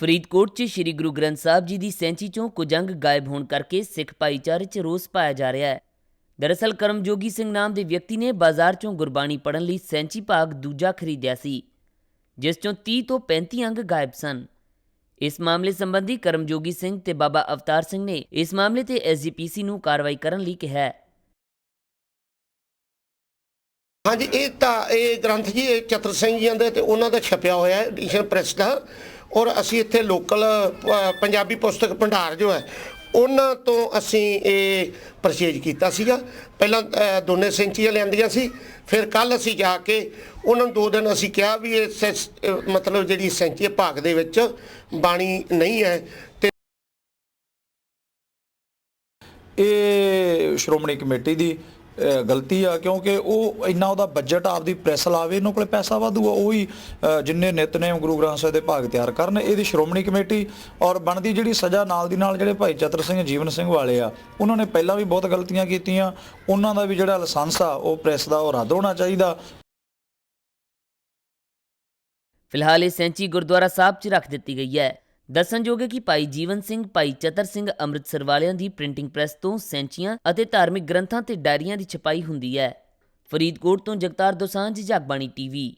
ਫਰੀਦਕੋਟ 'ਚ ਸ੍ਰੀ ਗੁਰੂ ਗ੍ਰੰਥ ਸਾਹਿਬ ਜੀ ਦੀ ਸੈਂਚੀ 'ਚੋਂ ਕੁਝ ਗਾਇਬ ਹੋਣ ਕਰਕੇ ਸਿੱਖ ਭਾਈਚਾਰੇ 'ਚ ਰੋਸ ਪਾਇਆ ਜਾ ਰਿਹਾ ਹੈ। ਦਰਅਸਲ ਕਰਮਜੋਗੀ ਸਿੰਘ ਨਾਮ ਦੇ ਵਿਅਕਤੀ ਨੇ ਬਾਜ਼ਾਰ 'ਚੋਂ ਗੁਰਬਾਣੀ ਪੜ੍ਹਨ ਲਈ ਸੈਂਚੀ ਭਾਗ ਦੂਜਾ ਖਰੀਦਿਆ ਸੀ, ਜਿਸ 'ਚੋਂ 30 ਤੋਂ 35 ਅੰਗ ਗਾਇਬ ਸਨ। ਇਸ ਮਾਮਲੇ ਸੰਬੰਧੀ ਕਰਮਜੋਗੀ ਸਿੰਘ ਤੇ ਬਾਬਾ ਅਵਤਾਰ ਸਿੰਘ ਨੇ ਇਸ ਮਾਮਲੇ ਤੇ ਐਸਜੀਪੀਸੀ ਨੂੰ ਕਾਰਵਾਈ ਕਰਨ ਲਈ ਕਿਹਾ ਹੈ। ਹਾਂਜੀ, ਇਹ ਤਾਂ ਇਹ ਗ੍ਰੰਥ ਜੀ, ਇਹ ਚਤਰ ਸਿੰਘ ਜੀ ਦੇ ਤੇ ਉਹਨਾਂ ਦਾ ਛਪਿਆ ਹੋਇਆ ਐਡੀਸ਼ਨ ਪ੍ਰੈਸ ਦਾ। ਔਰ ਅਸੀਂ ਇੱਥੇ ਲੋਕਲ ਪੰਜਾਬੀ ਪੁਸਤਕ ਭੰਡਾਰ ਜੋ ਹੈ, ਉਹਨਾਂ ਤੋਂ ਅਸੀਂ ਇਹ ਪਰਚੇਜ ਕੀਤਾ ਸੀਗਾ। ਪਹਿਲਾਂ ਦੋਨੇ ਸੈਂਚੀਆਂ ਲਿਆਂਦੀਆਂ ਸੀ, ਫਿਰ ਕੱਲ ਅਸੀਂ ਜਾ ਕੇ ਉਹਨਾਂ ਨੂੰ ਦੋ ਦਿਨ ਅਸੀਂ ਕਿਹਾ ਵੀ ਇਹ ਸੈਂਸ- ਮਤਲਬ ਜਿਹੜੀ ਸੈਂਚੀ ਭਾਗ ਦੇ ਵਿੱਚ ਬਾਣੀ ਨਹੀਂ ਹੈ ਤੇ ਇਹ ਸ਼੍ਰੋਮਣੀ ਕਮੇਟੀ ਦੀ ਗਲਤੀ ਆ, ਕਿਉਂਕਿ ਉਹ ਇੰਨਾ ਉਹਦਾ ਬਜਟ ਆਪਦੀ ਪ੍ਰੈਸ ਲਾਵੇ, ਇਹਨਾਂ ਕੋਲੇ ਪੈਸਾ ਵਾਧੂ ਆ, ਉਹ ਜਿੰਨੇ ਨਿਤਨੇਮ ਗੁਰੂ ਗ੍ਰੰਥ ਸਾਹਿਬ ਦੇ ਭਾਗ ਤਿਆਰ ਕਰਨ, ਇਹਦੀ ਸ਼੍ਰੋਮਣੀ ਕਮੇਟੀ ਔਰ ਬਣਦੀ ਜਿਹੜੀ ਸਜ਼ਾ ਨਾਲ ਦੀ ਨਾਲ ਜਿਹੜੇ ਭਾਈ ਚਤਰ ਸਿੰਘ, ਜੀਵਨ ਸਿੰਘ ਵਾਲੇ ਆ, ਉਹਨਾਂ ਨੇ ਪਹਿਲਾਂ ਵੀ ਬਹੁਤ ਗਲਤੀਆਂ ਕੀਤੀਆਂ, ਉਹਨਾਂ ਦਾ ਵੀ ਜਿਹੜਾ ਲਾਇਸੈਂਸ ਆ, ਉਹ ਪ੍ਰੈਸ ਦਾ ਉਹ ਰੱਦ ਹੋਣਾ ਚਾਹੀਦਾ। ਫਿਲਹਾਲ ਇਹ ਸੈਂਚੀ ਗੁਰਦੁਆਰਾ ਸਾਹਿਬ 'ਚ ਰੱਖ ਦਿੱਤੀ ਗਈ ਹੈ। ਦੱਸਣਯੋਗ ਹੈ ਕਿ ਭਾਈ ਜੀਵਨ ਸਿੰਘ, ਭਾਈ ਚਤਰ ਸਿੰਘ ਅੰਮ੍ਰਿਤਸਰ ਵਾਲਿਆਂ ਦੀ ਪ੍ਰਿੰਟਿੰਗ ਪ੍ਰੈਸ ਤੋਂ ਸੈਂਚੀਆਂ ਅਤੇ ਧਾਰਮਿਕ ਗ੍ਰੰਥਾਂ ਤੇ ਡਾਇਰੀਆਂ ਦੀ ਛਪਾਈ ਹੁੰਦੀ ਹੈ। ਫਰੀਦਕੋਟ ਤੋਂ ਜਗਤਾਰ ਦੋਸਾਂਝ, ਜਗਬਾਣੀ ਟੀਵੀ।